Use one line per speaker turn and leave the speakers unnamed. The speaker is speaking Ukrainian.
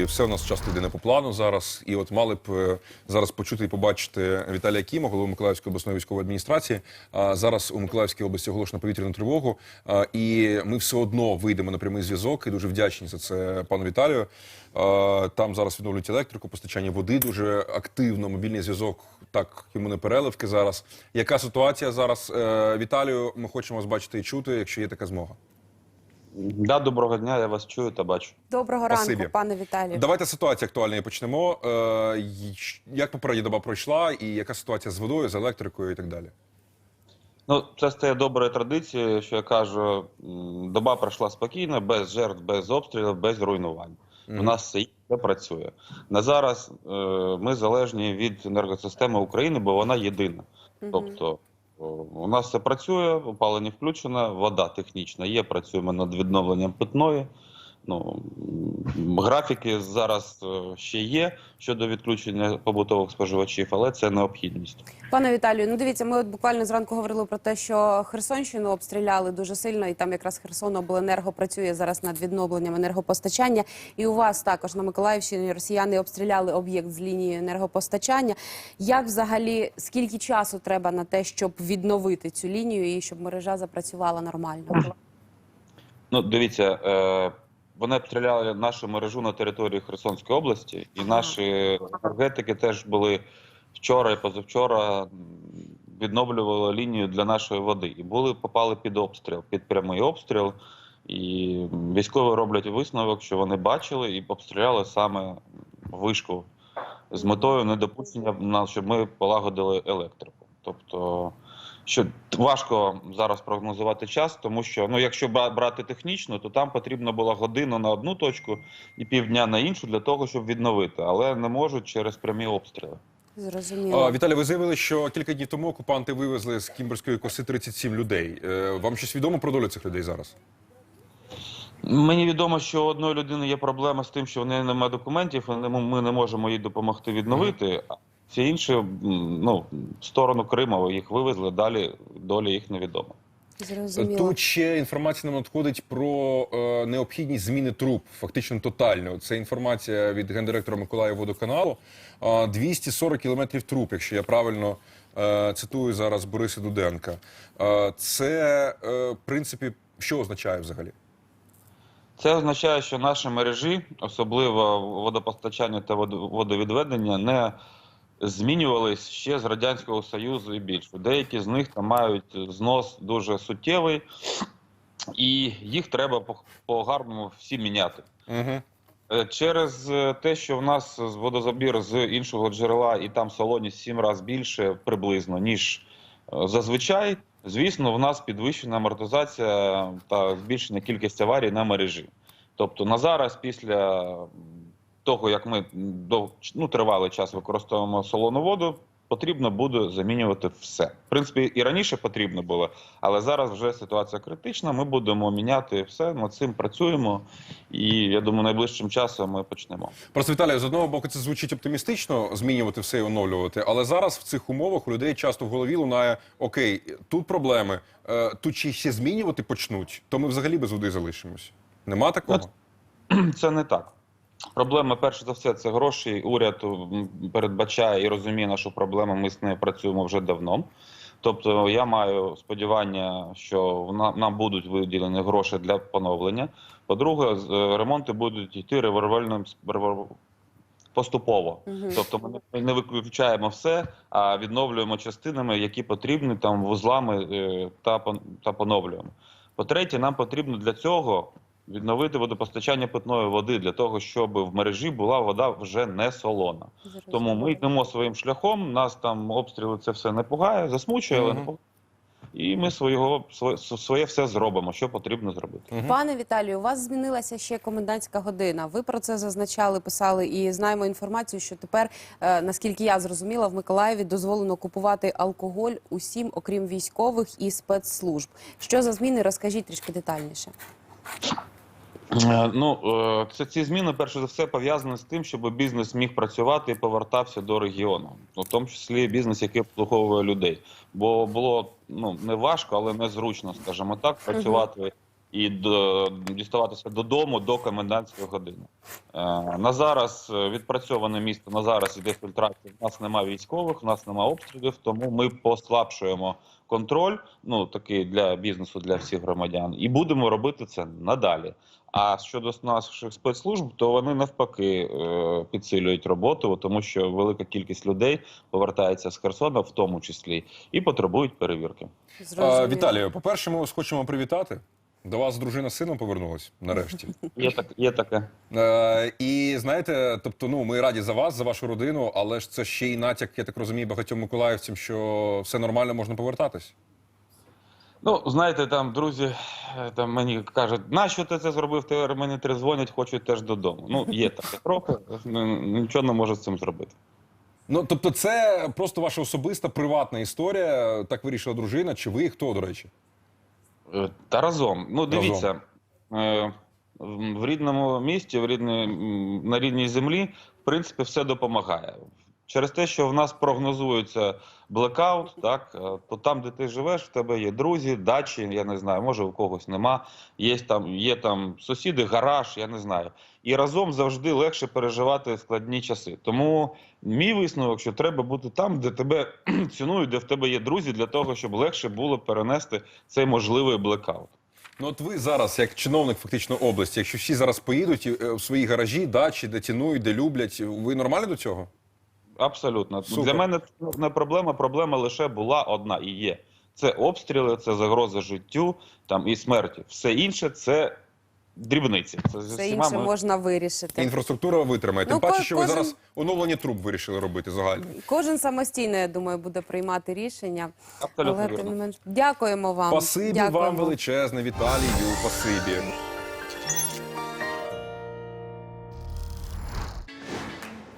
І все у нас часто йде не по плану зараз. І от мали б е, зараз почути і побачити Віталія Кіма, голову Миколаївської обласної військової адміністрації. А зараз у Миколаївській області оголошено повітряну тривогу. А, І ми все одно вийдемо на прямий зв'язок. І дуже вдячні за це пану Віталію. А, Там зараз відновлюють електрику, постачання води дуже активно. Мобільний зв'язок так йому не переливки зараз. Яка ситуація зараз? Е, Віталію, ми хочемо вас бачити і чути, якщо є така змога.
Да, доброго дня, я вас чую та бачу.
Доброго
Спасибі.
ранку, пане Віталію.
Давайте ситуацію актуальну і почнемо. Е, як попередня доба пройшла, і яка ситуація з водою, з електрикою і так далі?
Ну, це стає доброю традицією, що я кажу, доба пройшла спокійно, без жертв, без обстрілів, без руйнувань. У нас все, все працює. На зараз е, ми залежні від енергосистеми України, бо вона єдина.
Мгм.
Тобто о, у нас все працює, опалення включено, вода технічна є, працюємо над відновленням питної. Ну, графіки зараз е, ще є щодо відключення побутових споживачів, але це необхідність.
Пане Віталію, ну дивіться, ми от буквально зранку говорили про те, що Херсонщину обстріляли дуже сильно, і там якраз Херсонобленерго працює зараз над відновленням енергопостачання. І у вас також на Миколаївщині росіяни обстріляли об'єкт з лінії енергопостачання. Як взагалі скільки часу треба на те, щоб відновити цю лінію і щоб мережа запрацювала нормально?
Ну, дивіться, е, вони обстріляли нашу мережу на території Херсонської області, і наші енергетики теж були вчора і позавчора відновлювали лінію для нашої води. І були попали під обстріл, під прямий обстріл. І військові роблять висновок, що вони бачили і обстріляли саме вишку з метою недопущення, на- щоб ми полагодили електрику. Тобто що важко зараз прогнозувати час, тому що ну, якщо бра- брати технічно, то там потрібно було годину на одну точку і півдня на іншу для того, щоб відновити, але не можуть через прямі обстріли.
Зрозуміло.
Віталій, ви заявили, що кілька днів тому окупанти вивезли з Кімберської коси 37 людей. Е, Вам щось відомо про долю цих людей зараз?
Мені відомо, що у одної людини є проблема з тим, що в неї немає документів, і ми не можемо їй допомогти відновити. Всі інші ну, в сторону Криму їх вивезли, далі доля їх невідома.
Зрозуміло.
Тут ще інформація нам надходить про е, необхідність зміни труб, фактично тотально. Це інформація від гендиректора Миколаїв водоканалу. Е, 240 кілометрів труб, якщо я правильно е, цитую зараз Бориса Дуденка. Е, це, е, в принципі, що означає взагалі?
Це означає, що наші мережі, особливо водопостачання та водо- водовідведення, не змінювались ще з Радянського Союзу і більше. Деякі з них там мають знос дуже суттєвий, і їх треба по- по-гарному всі міняти.
Угу.
Е, Через е, те, що в нас водозабір з іншого джерела і там солоність сім разів більше приблизно, ніж е, зазвичай, звісно, в нас підвищена амортизація та збільшена кількість аварій на мережі. Тобто на зараз, після того, як ми дов... ну, тривалий час використовуємо солону воду, потрібно буде замінювати все. В принципі, і раніше потрібно було, але зараз вже ситуація критична. Ми будемо міняти все, над цим працюємо, і я думаю, найближчим часом ми почнемо.
Просто Віталій, з одного боку, це звучить оптимістично змінювати все і оновлювати, але зараз в цих умовах у людей часто в голові лунає: окей, тут проблеми, е, тут ще ще змінювати почнуть, то ми взагалі без води залишимось. Нема такого?
Це не так. Проблема, перш за все, це гроші. Уряд передбачає і розуміє нашу проблему. Ми з нею працюємо вже давно. Тобто, я маю сподівання, що нам будуть виділені гроші для поновлення. По-друге, е, ремонти будуть йти ревервальним поступово.
Мгм.
Тобто, ми не- виключаємо все, а відновлюємо частинами, які потрібні там вузлами е, та пон- та поновлюємо. По-третє, нам потрібно для цього відновити водопостачання питної води для того, щоб в мережі була вода вже не солона. Тому ми йдемо своїм шляхом. Нас там обстріли це все не пугає, засмучує, але не пугає. І ми свого своє, своє все зробимо, що потрібно зробити.
Пане Віталію, у вас змінилася ще комендантська година. Ви про це зазначали, писали і знаємо інформацію, що тепер, е, наскільки я зрозуміла, в Миколаєві дозволено купувати алкоголь усім, окрім військових і спецслужб. Що за зміни? Розкажіть трішки детальніше.
Е, Ну, е, це ці зміни, перш за все, пов'язані з тим, щоб бізнес міг працювати і повертався до регіону, у тому числі бізнес, який обслуговує людей. Бо було ну не важко, але незручно, скажімо так, працювати і до, діставатися додому до комендантської години. Е, на зараз відпрацьоване місто на зараз іде фільтрація. У нас немає військових, у нас немає обстрілів, тому ми послабшуємо контроль. Ну такий для бізнесу, для всіх громадян, і будемо робити це надалі. А щодо наших спецслужб, то вони навпаки е, підсилюють роботу, тому що велика кількість людей повертається з Херсона, в тому числі, і потребують перевірки.
А,
Зрозуміло.
Віталію, по-перше, ми вас хочемо привітати. До вас дружина з сином повернулась нарешті.
Є так, є таке.
Е, і знаєте, тобто, ну ми раді за вас, за вашу родину, але ж це ще й натяк, я так розумію, багатьом миколаївцям, що все нормально, можна повертатись.
Ну, знаєте, там друзі е, там мені кажуть, нащо ти це зробив? Тепер мені три дзвонять, хочуть теж додому. Ну, є таке трохи, ну, нічого не можу з цим зробити.
Ну тобто, це просто ваша особиста приватна історія. Так вирішила дружина, чи ви хто, до речі?
Е, Та разом. Ну, дивіться, разом. в рідному місті, в рідні, на рідній землі, в принципі, все допомагає. Через те, що в нас прогнозується блекаут, так, е, то там, де ти живеш, в тебе є друзі, дачі, я не знаю, може у когось нема. Є там, є там сусіди, гараж, я не знаю. І разом завжди легше переживати складні часи. Тому мій висновок, що треба бути там, де тебе цінують, де в тебе є друзі, для того, щоб легше було перенести цей можливий блекаут.
Ну, от ви зараз, як чиновник фактично області, якщо всі зараз поїдуть е, в свої гаражі, дачі, де цінують, де люблять, ви нормально до цього?
Абсолютно.
Супер.
Для мене це не проблема. Проблема лише була одна і є. Це обстріли, це загроза життю там і смерті. Все інше це дрібниці. Це
Все інше
ми-
можна вирішити.
Інфраструктура витримає. Тим
Ну,
паче, що ви зараз оновлення труб вирішили робити загально.
Кожен самостійно, я думаю, буде приймати рішення.
Абсолютно
Але
вірно.
менш, дякуємо вам.
Спасибі
Дякуємо.
вам величезне, Віталію. Спасибі.